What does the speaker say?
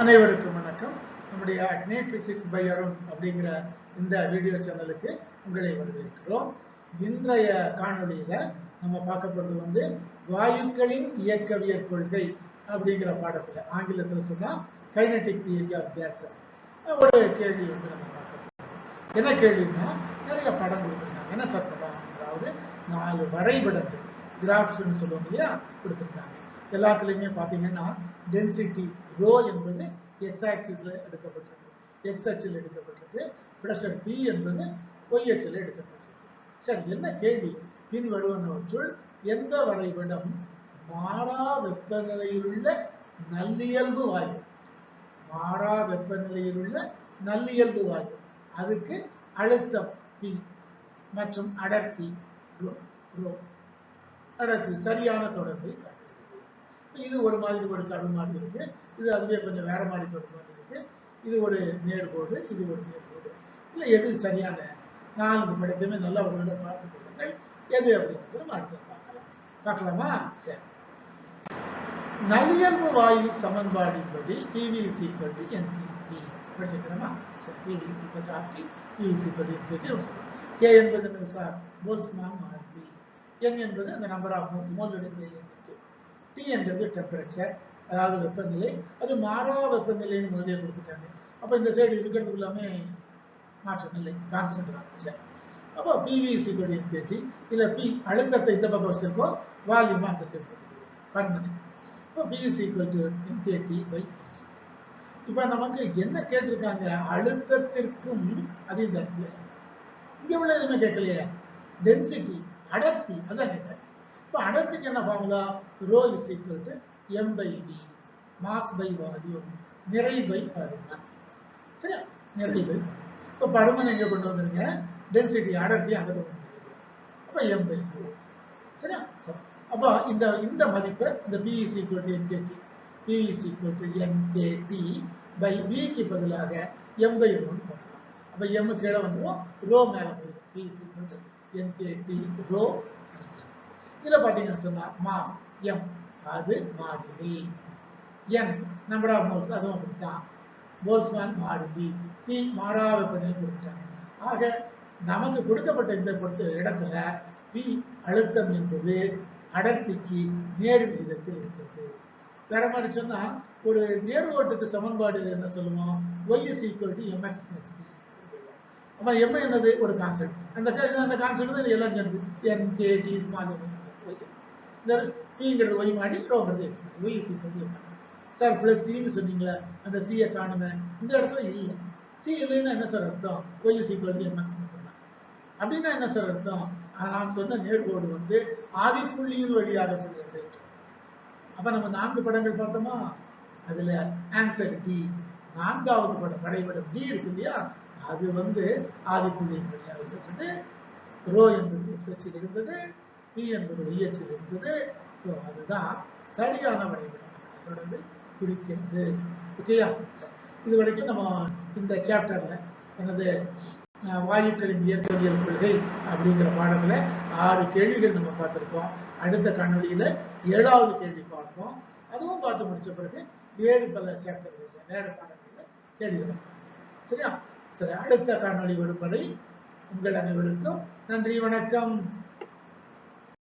அனைவருக்கும் வணக்கம். நம்முடைய அட்னேட் பிசிக்ஸ் பை அருண் அப்படிங்கிற இந்த வீடியோ சேனலுக்கு உங்களை வரவேற்கிறோம். இன்றைய காணொளியில நம்ம பார்க்க போறது வந்து வாயுக்களின் இயக்கவியல் கொள்கை அப்படிங்கிற பாடத்துல ஆங்கிலத்தில் சொன்னா கைனடிக் தியரி ஆஃப் கேசஸ் ஒரு கேள்வி வந்து நம்ம பார்க்க என்ன கேள்வின்னா நிறைய படம் கொடுத்துருக்காங்க. என்ன சார் படம்? அதாவது நாலு வரைபடங்கள் கிராஃப்ஸ்னு சொல்லுவாங்க இல்லையா? கொடுத்துருக்காங்க. எல்லாத்துலேயுமே பார்த்தீங்கன்னா டென்சிட்டி ரோ என்பது எக்ஸ் ஆக்சிஸில் எடுக்கப்பட்டிருக்கு. எக்ஸ் அச்சில் எடுக்கப்பட்டிருக்கு. ப்ரெஷர் பி என்பது ஒய் அச்சில் எடுக்கப்பட்டிருக்கு. சரி என்ன கேள்வி? பின் வருவனவற்றுள் எந்த வரைபடம் மாறா வெப்பநிலையிலுள்ள நல்லியல்பு வாயு? மாறா வெப்பநிலையிலுள்ள நல்லியல்பு வாயு. அதுக்கு அழுத்தம் பி மற்றும் அடர்த்தி ரோ ரோ அடர்த்தி சரியான தொடர்பை காட்டுகிறது இது ஒரு மாதிரி ஒரு கரு மாதிரி இருக்கு. இது அதுவே கொஞ்சம் வேற மாதிரி ஒரு மாதிரி இருக்கு. இது ஒரு நேர்கோடு இது ஒரு நேர்கோடு இல்லை எது சரியான நான்கு படத்தையுமே நல்லா ஒரு பார்த்து கொள்ளுங்கள். எது அப்படிங்கிறது நம்ம அடுத்து பார்க்கலாம். பார்க்கலாமா? சரி. நல்லியல்பு வாயு சமன்பாடின்படி PV equal to N P T படிச்சுக்கிறோமா சரி P V is equal to R T P V is equal to K என்பது என்ன சார்? போல்ஸ்மான் மாறிலி என் என்பது அந்த நம்பர் ஆஃப் மோல்ஸ் மோலுடைய எண்ணிக்கை டி என்பது டெம்பரேச்சர் அதாவது வெப்பநிலை. அது மாறா வெப்பநிலைன்னு முதலே கொடுத்துட்டாங்க. அப்போ இந்த சைடு இருக்கிறதுக்கு எல்லாமே மாற்றம் இல்லை. கான்ஸ்டன்ட் அப்போ பிவி சிக்வல் இன்பினிட்டி இல்லை பி அழுத்தத்தை இந்த பக்கம் வச்சிருக்கோம். வால்யூம் அந்த சைடு பர்மனன்ட் இப்போ P V is equal to infinity by இப்போ நமக்கு என்ன கேட்டிருக்காங்க? அழுத்தத்திற்கும் அது இந்த இங்கே உள்ள எதுவுமே கேட்கலையே. டென்சிட்டி அடர்த்தி அதான் கேட்டேன். இப்போ அடர்த்திக்கு என்ன formula rho is equal to M by V mass by volume நிறை பை பருமன். சரியா? நிறை பை இப்போ பருமன் எங்கே கொண்டு வந்துருங்க டென்சிட்டி அடர்த்தி அங்க கொண்டு வந்துருங்க அப்போ எம் பை ரோ சரியா? சார் அப்போ இந்த இந்த மதிப்பை இந்த P is equal to N K T P is equal to N K T by விக்கு பதிலாக எம் பை ரோன்னு போடலாம். அப்போ எம் கீழே வந்துடும் ரோ மேலே போயிடும் P is equal to N K T rho இதில் பார்த்தீங்கன்னு சொன்னா மாஸ் எம். அது மாறிலி என் நம்பர் ஆஃப் மோல்ஸ் அதுவும் அப்படித்தான். போல்ஸ்மேன் மாறிலி டி மாறா வெப்பநிலை கொடுத்துட்டாங்க. ஆக நமக்கு கொடுக்கப்பட்ட இந்த பொறுத்த இடத்துல பி அழுத்தம் என்பது அடர்த்திக்கு நேர் விகிதத்தில் இருக்கிறது. வேற மாதிரி சொன்னா ஒரு நேர் ஓட்டத்து சமன்பாடு என்ன சொல்லுவோம்? Y is equal to M X plus C அப்ப எம் என்னது? ஒரு கான்செப்ட் அந்த அந்த கான்செப்ட் தான் எல்லாம் சேர்ந்து என் கே டி ஸ்மால் இந்த பிங்கிறது ஒய் மாடி ரோங்கிறது எக்ஸ் மாடி Y is equal to M X sir plus சின்னு சொன்னீங்களே அந்த சியை காணுங்க. இந்த இடத்துல இல்லை. சி இல்லைன்னா என்ன சார் அர்த்தம்? Y is equal to M X மட்டும்தான். அப்படின்னா என்ன சார் அர்த்தம்? நான் சொன்ன நேர்கோடு வந்து ஆதிப்புள்ளியின் வழியாக செல்கிறது. அப்ப நம்ம நான்கு படங்கள் பார்த்தோமா? அதுல ஆன்சர் டி நான்காவது படம் வரைபடம் டி இருக்கு இல்லையா? அது வந்து ஆதிப்புள்ளியின் வழியாக செல்கிறது. ரோ என்பது எக்ஸ் அச்சில் இருந்தது. பி என்பது ஒய்யச்சில் இருந்தது ஸோ அதுதான் சரியான வரைபடம் தொடர்ந்து குறிக்கிறது. ஓகேயா சரி இது வரைக்கும் நம்ம இந்த சாப்டர்ல எனது வாயுக்களின் இயற்பியல் கொள்கை அப்படிங்கிற பாடத்துல ஆறு கேள்விகள் நம்ம பார்த்துருக்கோம். அடுத்த காணொளியில ஏழாவது கேள்வி பார்ப்போம். அதுவும் பார்த்து முடிச்ச பிறகு வேறு பல சாப்டர்கள் வேறு பாடங்களில் கேள்விகள் சரியா? சரி அடுத்த காணொளி வரும் வரை உங்கள் அனைவருக்கும் நன்றி வணக்கம்.